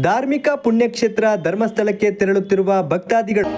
ಧಾರ್ಮಿಕ ಪುಣ್ಯಕ್ಷೇತ್ರ ಧರ್ಮಸ್ಥಳಕ್ಕೆ ತೆರಳುತ್ತಿರುವ ಭಕ್ತಾದಿಗಳು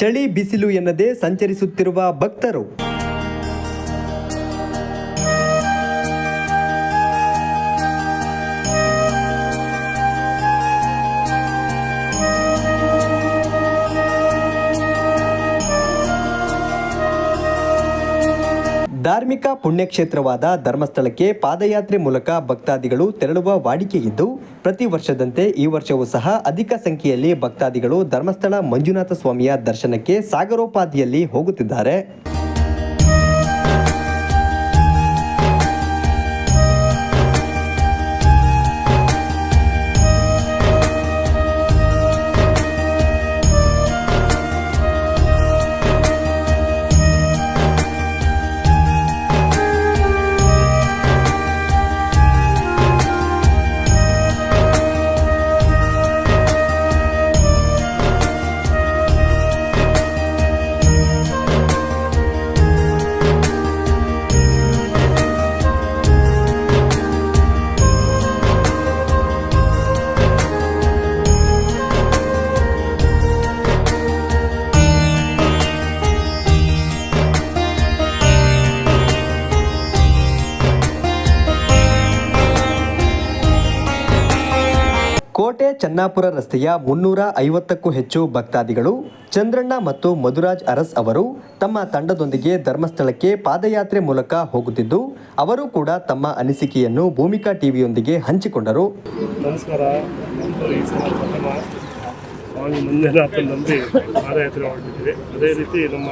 ಚಳಿ ಬಿಸಿಲು ಎನ್ನದೇ ಸಂಚರಿಸುತ್ತಿರುವ ಭಕ್ತರು. ಧಾರ್ಮಿಕ ಪುಣ್ಯಕ್ಷೇತ್ರವಾದ ಧರ್ಮಸ್ಥಳಕ್ಕೆ ಪಾದಯಾತ್ರೆ ಮೂಲಕ ಭಕ್ತಾದಿಗಳು ತೆರಳುವ ವಾಡಿಕೆಯಿದ್ದು ಪ್ರತಿ ವರ್ಷದಂತೆ ಈ ವರ್ಷವೂ ಸಹ ಅಧಿಕ ಸಂಖ್ಯೆಯಲ್ಲಿ ಭಕ್ತಾದಿಗಳು ಧರ್ಮಸ್ಥಳ ಮಂಜುನಾಥ ಸ್ವಾಮಿಯ ದರ್ಶನಕ್ಕೆ ಸಾಗರೋಪಾದಿಯಲ್ಲಿ ಹೋಗುತ್ತಿದ್ದಾರೆ. ಕೋಟೆ ಚನ್ನಾಪುರ ರಸ್ತೆಯ ಮುನ್ನೂರ ಐವತ್ತಕ್ಕೂ ಹೆಚ್ಚು ಭಕ್ತಾದಿಗಳು ಚಂದ್ರಣ್ಣ ಮತ್ತು ಮಧುರಾಜ್ ಅರಸ್ ಅವರು ತಮ್ಮ ತಂಡದೊಂದಿಗೆ ಧರ್ಮಸ್ಥಳಕ್ಕೆ ಪಾದಯಾತ್ರೆ ಮೂಲಕ ಹೋಗುತ್ತಿದ್ದು, ಅವರು ಕೂಡ ತಮ್ಮ ಅನಿಸಿಕೆಯನ್ನು ಭೂಮಿಕಾ ಟಿವಿಯೊಂದಿಗೆ ಹಂಚಿಕೊಂಡರು. ನಮಸ್ಕಾರ. ಪಾದಯಾತ್ರೆ ಅದೇ ರೀತಿ ನಮ್ಮ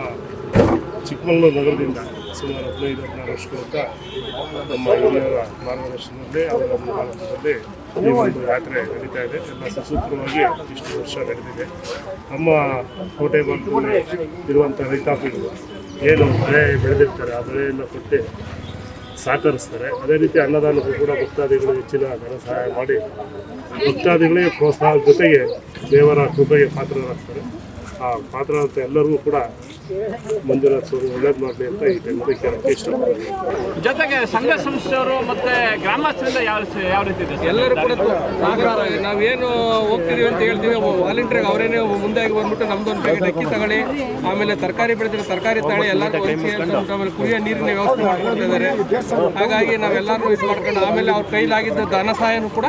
ಚಿಕ್ಕಮಗಳೂರು ನಗರದಿಂದ ಸುಮಾರು ಹದಿನೈದು, ಹದಿನಾರು ವರ್ಷಗಳಿಂದ ನಮ್ಮ ಹಿರಿಯರ ಮಾರ್ಗದರ್ಶನದಲ್ಲಿ ಅವರ ಮಾರ್ಗದರ್ಶನದಲ್ಲಿ ಈ ಒಂದು ಯಾತ್ರೆ ನಡೀತಾ ಇದೆ. ಎಲ್ಲ ಸುಸೂತ್ರವಾಗಿ ಇಷ್ಟು ವರ್ಷ ನಡೆದಿದೆ. ನಮ್ಮ ಕೋಟೆ ಭಾಗದಲ್ಲಿ ಇರುವಂಥ ರೈತಾಪಿಗಳು ಏನು ಬೆಳೆ ಬೆಳೆದಿರ್ತಾರೆ, ಆ ಬೆಳೆಯನ್ನು ಕೊಟ್ಟು ಸಹಕರಿಸ್ತಾರೆ. ಅದೇ ರೀತಿ ಅನ್ನದಾನಕ್ಕೂ ಕೂಡ ಭಕ್ತಾದಿಗಳು ಹೆಚ್ಚಿನ ಧನ ಸಹಾಯ ಮಾಡಿ ಭಕ್ತಾದಿಗಳಿಗೆ ಪ್ರೋತ್ಸಾಹದ ಜೊತೆಗೆ ದೇವರ ಕೃಪೆಗೆ ಪಾತ್ರರಾಗ್ತಾರೆ. ಆ ಪಾತ್ರರಾದ ಎಲ್ಲರಿಗೂ ಕೂಡ ಮಂಜುನಾಥ್ ಅವರು ಒಳ್ಳೇದು ಮಾಡಲಿ ಅಂತ ಈ ಟೈಮಲ್ಲಿ ಕೇಳಕ್ಕೆ ಇಷ್ಟಪಡ್ತೀನಿ ಜೊತೆಗೆ ಸಂಘ ಸಂಸ್ಥೆಯವರು ಮತ್ತೆ ಗ್ರಾಮಸ್ಥರಿಂದ ಯಾವ ಯಾವ ರೀತಿ ಇದೆ ಎಲ್ಲರೂ ಕೂಡ ಸಹಕಾರ ನಾವೇನು ಹೋಗ್ತೀವಿ ಅಂತ ಹೇಳ್ತೀವಿ. ವಾಲಂಟಿಯರ್ ಅವರೇನೆ ಮುಂದಾಗಿ ಬಂದ್ಬಿಟ್ಟು ನಮ್ದು ಒಂದು ಪ್ಯಾಕೆಟ್ ಅಕ್ಕಿ ತಗೊಳ್ಳಿ. ಆಮೇಲೆ ತರಕಾರಿ ಬೆಳೆದಿರೋ ತರಕಾರಿ ತಗೊಳ್ಳಿ. ಎಲ್ಲರೂ ಹಂಚಿ ಅಂತ ಆಮೇಲೆ ಕುಡಿಯೋ ನೀರಿನ ವ್ಯವಸ್ಥೆ ಮಾಡ್ಕೊಳ್ತಿದ್ದಾರೆ ಹಾಗಾಗಿ ನಾವೆಲ್ಲರೂ ಇದು ಮಾಡ್ಕೊಂಡು ಆಮೇಲೆ ಅವ್ರ ಕೈಲಾಗಿದ್ದ ಧನ ಸಹಾಯನೂ ಕೂಡ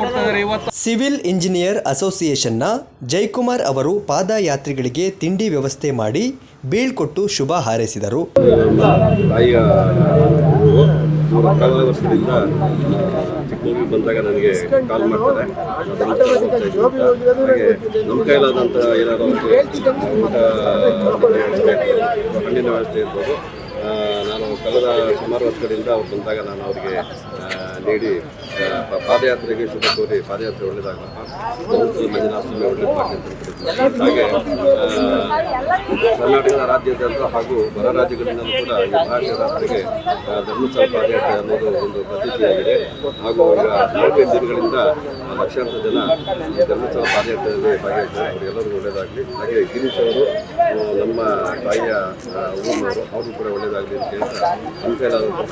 ಕೊಡ್ತಾ ಇದ್ದಾರೆ ಇವತ್ತು ಸಿವಿಲ್ ಇಂಜಿನಿಯರ್ ಅಸೋಸಿಯೇಷನ್ನ ಜೈಕುಮಾರ್ ಅವರು ಪಾದಯಾತ್ರಿಗಳಿಗೆ ತಿಂಡಿ ವ್ಯವಸ್ಥೆ ಮಾಡಿ ಬೀಳ್ಕೊಟ್ಟು ಶುಭ ಹಾರೈಸಿದರು. ತಾಯಿಯ ಮೂರು ಕಳೆದ ವರ್ಷದಿಂದ ಚಿಕ್ಕಮಗಳೂರಿಗೆ ಬಂದಾಗ ನನಗೆ ಕಾಲ್ ಮಾಡ್ತಾರೆ. ಹಾಗೆ ನಮ್ಮ ಕೈಲಾದಂಥ ಏನಾದರೂ ಒಂದು ಊಟ ಹಣ್ಣಿನ ವ್ಯವಸ್ಥೆ ಇರ್ಬೋದು. ನಾನು ಕಳೆದ ಸುಮಾರು ವರ್ಷಗಳಿಂದ ಅವ್ರು ಬಂದಾಗ ನಾನು ಅವರಿಗೆ ನೀಡಿ ಪಾದಯಾತ್ರೆಗೆ ಶುಭ ಕೋರಿ ಪಾದಯಾತ್ರೆ ಒಳ್ಳೆಯದಾಗಲಪ್ಪ ಮಂಜುನಾಥ ಸ್ವಾಮಿ ಒಳ್ಳೆ ಪಾಠ ಹಾಗೆ ಕರ್ನಾಟಕದ ರಾಜ್ಯಾದ್ಯಂತ ಹಾಗೂ ಹೊರ ರಾಜ್ಯಗಳಿಂದಲೂ ಕೂಡ ಈ ಮಹಾಶಿವರಾತ್ರಿಗೆ ಆ, ಧರ್ಮಸ್ಥಳ ಪಾದಯಾತ್ರೆ ಅನ್ನೋದು ಒಂದು ಪ್ರತೀತಿಯಾಗಿದೆ. ಹಾಗೂ ಈಗ ನಾಲ್ಕೈದು ದಿನಗಳಿಂದ ಲಕ್ಷಾಂತರ ಜನ ಧರ್ಮಸ್ಥಳ ಪಾದಯಾತ್ರೆಯಲ್ಲಿ ಭಾಗಿಯಾಗ್ತಾರೆ ಅವರಿಗೆಲ್ಲರಿಗೂ ಒಳ್ಳೆಯದಾಗಲಿ ಹಾಗೆ ಗಿರೀಶ್ ಅವರು ನಮ್ಮ ತಾಯಿಯ ಊರಿನವರು ಅವರು ಕೂಡ ಒಳ್ಳೆಯದಾಗಲಿ ಅಂತ ಹೇಳ್ತಾ ನಮ್ಮ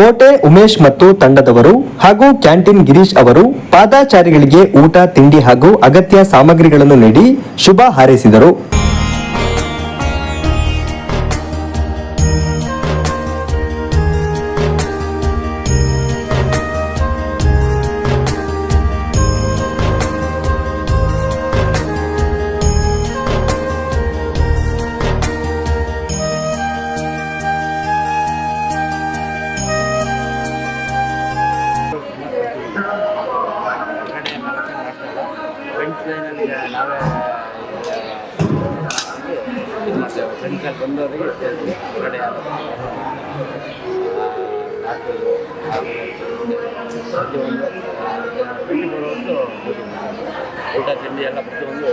ಕೋಟೆ ಉಮೇಶ್ ಮತ್ತು ತಂಡದವರು ಹಾಗೂ ಕ್ಯಾಂಟೀನ್ ಗಿರೀಶ್ ಅವರು ಪಾದಾಚಾರಿಗಳಿಗೆ ಊಟ, ತಿಂಡಿ ಹಾಗೂ ಅಗತ್ಯ ಸಾಮಗ್ರಿಗಳನ್ನು ನೀಡಿ ಶುಭ ಹಾರೈಸಿದರು. ಫ್ರೆಂಡ್ಸಲ್ಲಿ ಬಂದವರಿಗೆ ಹೊರಗಡೆ ಊಟ ತಿಂಡಿ ಎಲ್ಲ ಪ್ರತಿಯೊಂದು